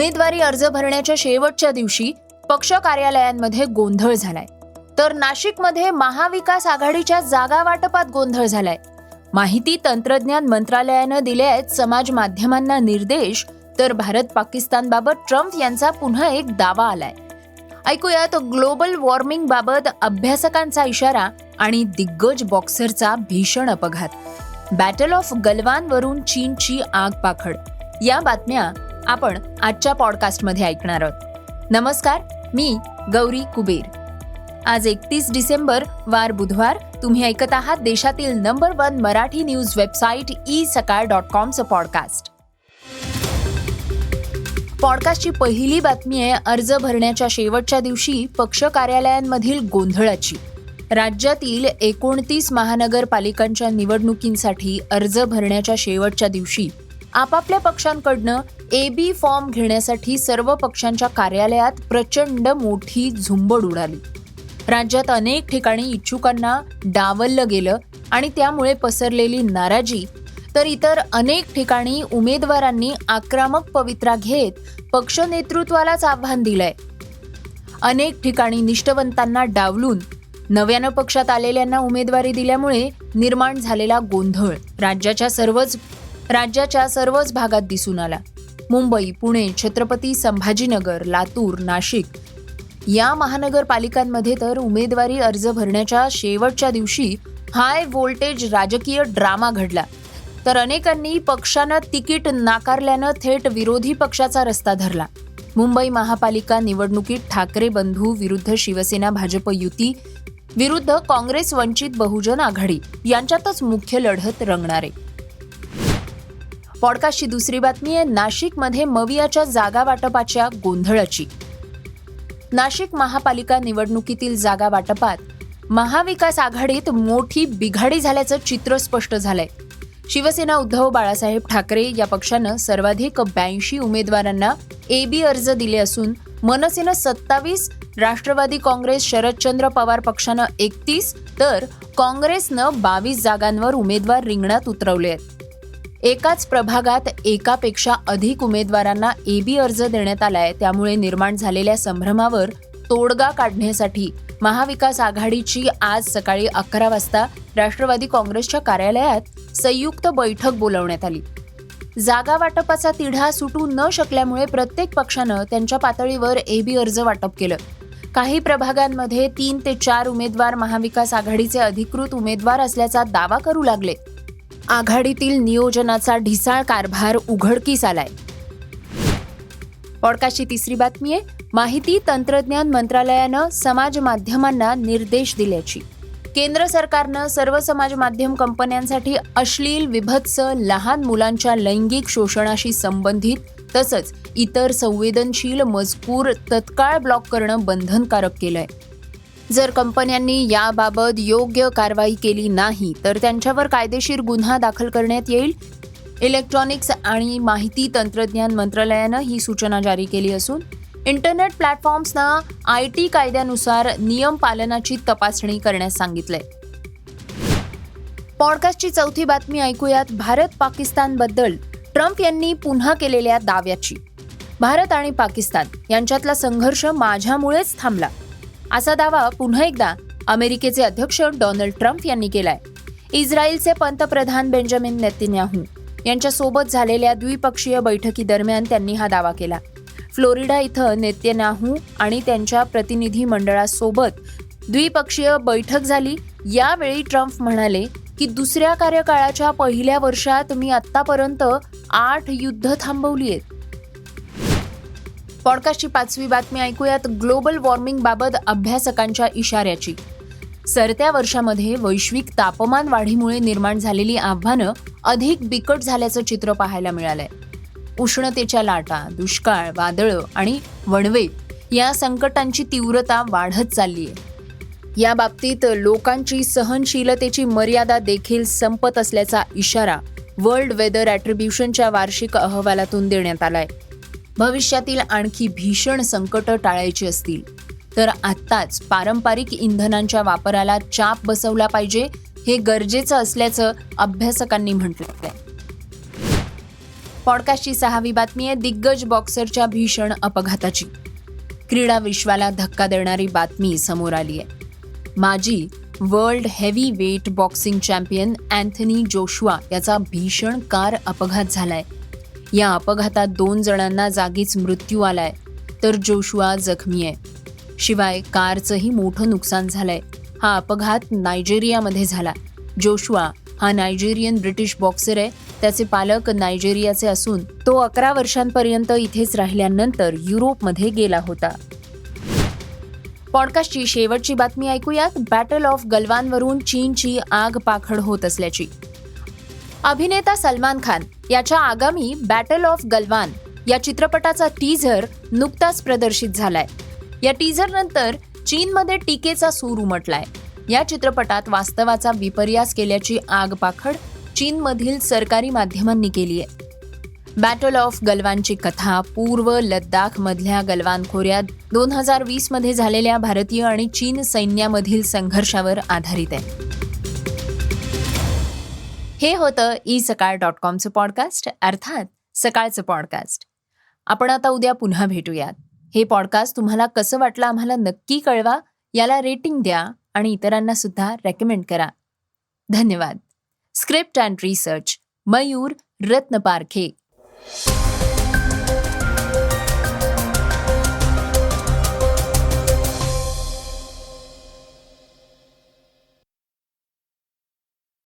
उमेदवारी अर्ज भरण्याच्या शेवटच्या दिवशी पक्ष कार्यालयांमध्ये गोंधळ झालाय. तर नाशिकमध्ये महाविकास आघाडीच्या जागा वाटपात गोंधळ झालाय. माहिती तंत्रज्ञान मंत्रालयानं दिले आहेत. समाज माध्यमांना निर्देश तर भारत पाकिस्तानबाबत ट्रम्प यांचा पुन्हा एक दावा आलाय. ऐकूयात ग्लोबल वॉर्मिंग बाबत अभ्यासकांचा इशारा आणि दिग्गज बॉक्सरचा भीषण अपघात. बॅटल ऑफ गलवानवरून चीनची आग पाखड. या बातम्या आपण आजच्या पॉडकास्टमध्ये ऐकणार आहोत. नमस्कार मी गौरी कुबेर. आज एकतीस डिसेंबर वार बुधवार तुम्ही ऐकत आहात देशातील number one Marathi news website e Sakal dot कॉमचं podcast. पॉडकास्टची पहिली बातमी आहे अर्ज भरण्याच्या शेवटच्या दिवशी पक्ष कार्यालयांमधील गोंधळाची. राज्यातील एकोणतीस महानगरपालिकांच्या निवडणुकींसाठी अर्ज भरण्याच्या शेवटच्या दिवशी आपापल्या पक्षांकडनं ए बी फॉर्म घेण्यासाठी सर्व पक्षांच्या कार्यालयात प्रचंड मोठी झुंबड उडाली. राज्यात अनेक ठिकाणी इच्छुकांना डावललं गेलं आणि त्यामुळे पसरलेली नाराजी तर इतर अनेक ठिकाणी उमेदवारांनी आक्रमक पवित्रा घेत पक्ष नेतृत्वालाच आव्हान दिलंय. अनेक ठिकाणी निष्ठवंतांना डावलून नव्यानं पक्षात आलेल्यांना उमेदवारी दिल्यामुळे निर्माण झालेला गोंधळ राज्याच्या सर्वच राज्याच्या सर्वच भागात दिसून आला. मुंबई पुणे छत्रपती संभाजीनगर लातूर नाशिक. या महानगरपालिकांमध्ये तर उमेदवारी अर्ज भरण्याच्या शेवटच्या दिवशी हाय व्होल्टेज राजकीय ड्रामा घडला. तर अनेकांनी पक्षानं तिकीट नाकारल्यानं थेट विरोधी पक्षाचा रस्ता धरला. मुंबई महापालिका निवडणुकीत ठाकरे बंधू विरुद्ध शिवसेना भाजप युती विरुद्ध काँग्रेस वंचित बहुजन आघाडी यांच्यातच मुख्य लढत रंगणार. आहे पॉडकास्टची दुसरी बातमी आहे नाशिकमध्ये मवियाच्या जागा वाटपाच्या गोंधळाची. नाशिक महापालिका निवडणुकीतील जागा वाटपात महाविकास आघाडीत मोठी बिघाडी झाल्याचं चित्र स्पष्ट झालंय. शिवसेना उद्धव बाळासाहेब ठाकरे या पक्षानं सर्वाधिक ब्याऐंशी उमेदवारांना ए बी अर्ज दिले असून मनसेनं सत्तावीस राष्ट्रवादी काँग्रेस शरदचंद्र पवार पक्षानं एकतीस तर काँग्रेसनं बावीस जागांवर उमेदवार रिंगणात उतरवले आहेत. एकाच प्रभागात एकापेक्षा अधिक उमेदवारांना ए बी अर्ज देण्यात आलाय. त्यामुळे निर्माण झालेल्या संभ्रमावर तोडगा काढण्यासाठी महाविकास आघाडीची आज सकाळी अकरा वाजता राष्ट्रवादी काँग्रेसच्या कार्यालयात संयुक्त बैठक बोलवण्यात आली. जागा वाटपाचा तिढा सुटू न शकल्यामुळे प्रत्येक पक्षानं त्यांच्या पातळीवर ए बी अर्ज वाटप केलं. काही प्रभागांमध्ये तीन ते चार उमेदवार महाविकास आघाडीचे अधिकृत उमेदवार असल्याचा दावा करू लागले. आघाडीतील नियोजनाचा ढिसाळ कारभार उघडकीस आलाय. पॉडकास्टची तिसरी बातमी आहे माहिती तंत्रज्ञान मंत्रालयानं समाज माध्यमांना निर्देश दिल्याची. केंद्र सरकारनं सर्व समाज माध्यम कंपन्यांसाठी अश्लील विभत्स लहान मुलांच्या लैंगिक शोषणाशी संबंधित तसंच इतर संवेदनशील मजकूर तत्काळ ब्लॉक करणं बंधनकारक केलंय. जर कंपन्यांनी याबाबत योग्य कारवाई केली नाही तर त्यांच्यावर कायदेशीर गुन्हा दाखल करण्यात येईल. इलेक्ट्रॉनिक्स आणि माहिती तंत्रज्ञान मंत्रालयानं ही सूचना जारी केली असून इंटरनेट प्लॅटफॉर्म्सना आय टी कायद्यानुसार नियम पालनाची तपासणी करण्यास सांगितलंय. पॉडकास्टची चौथी बातमी ऐकूयात. भारत पाकिस्तानबद्दल ट्रम्प यांनी पुन्हा केलेल्या दाव्याची. भारत आणि पाकिस्तान यांच्यातला संघर्ष माझ्यामुळेच थांबला. असा दावा पुन्हा एकदा अमेरिकेचे अध्यक्ष डोनाल्ड ट्रम्प यांनी केलाय. इस्रायलचे पंतप्रधान बेंजामिन नेतन्याहू यांच्यासोबत झालेल्या द्विपक्षीय बैठकीदरम्यान त्यांनी हा दावा केला. फ्लोरिडा इथं नेतन्याहू आणि त्यांच्या प्रतिनिधी मंडळासोबत द्विपक्षीय बैठक झाली. यावेळी ट्रम्प म्हणाले की दुसऱ्या कार्यकाळाच्या पहिल्या वर्षात मी आत्तापर्यंत आठ युद्ध थांबवली आहेत. पॉडकास्टची पाचवी बातमी ऐकूयात. ग्लोबल वॉर्मिंग बाबत अभ्यासकांच्या इशाऱ्याची. सरत्या वर्षामध्ये वैश्विक तापमान वाढीमुळे निर्माण झालेली आव्हानं अधिक बिकट झाल्याचं चित्र पाहायला मिळालंय. उष्णतेच्या लाटा दुष्काळ वादळं आणि वणवे या संकटांची तीव्रता वाढत चालली आहे या बाबतीत लोकांची सहनशीलतेची मर्यादा देखील संपत असल्याचा इशारा वर्ल्ड वेदर ॲट्रिब्युशनच्या वार्षिक अहवालातून देण्यात आलाय. भविष्यातील आणखी भीषण संकट टाळायची असतील. तर आत्ताच पारंपरिक इंधनांच्या वापराला चाप बसवला पाहिजे हे गरजेचं असल्याचं अभ्यासकांनी म्हटलंय. पॉडकास्टची सहावी बातमी आहे दिग्गज बॉक्सरच्या भीषण अपघाताची. क्रीडा विश्वाला धक्का देणारी बातमी समोर आली आहे. माजी world heavy weight boxing champion Anthony Joshua याचा भीषण कार अपघात झालाय. या अपघातात दोन जणांना जागीच मृत्यू आलाय तर जोशुआ जखमी आहे. शिवाय कारचंही मोठं नुकसान झालंय. हा अपघात नायजेरियामध्ये झाला. जोशुआ हा नायजेरियन ब्रिटिश बॉक्सर आहे. त्याचे पालक नायजेरियाचे असून तो अकरा वर्षांपर्यंत इथेच राहिल्यानंतर युरोपमध्ये गेला होता. पॉडकास्टची शेवटची बातमी ऐकूयात. बॅटल ऑफ गलवानवरून चीनची आग पाखड होत असल्याची. अभिनेता सलमान खान याच्या आगामी बॅटल ऑफ गलवान या चित्रपटाचा टीझर नुकताच प्रदर्शित झालाय. या टीझर नंतर चीनमध्ये टीकेचा सूर उमटलाय. या चित्रपटात वास्तवाचा विपर्यास केल्याची आगपाखड चीनमधील सरकारी माध्यमांनी केली आहे. बॅटल ऑफ गलवानची कथा पूर्व लद्दाखमधल्या गलवान खोऱ्यात दोन हजार वीसमध्ये झालेल्या भारतीय आणि चीन सैन्यामधील संघर्षावर आधारित आहे. हे होतं ई सकाळ डॉट कॉमचं पॉडकास्ट अर्थात सकाळचं पॉडकास्ट. आपण आता उद्या पुन्हा भेटूयात. हे पॉडकास्ट तुम्हाला कसं वाटलं आम्हाला नक्की कळवा याला रेटिंग द्या आणि इतरांना सुद्धा रेकमेंड करा. धन्यवाद. Script and research Mayur Ratnaparkhe.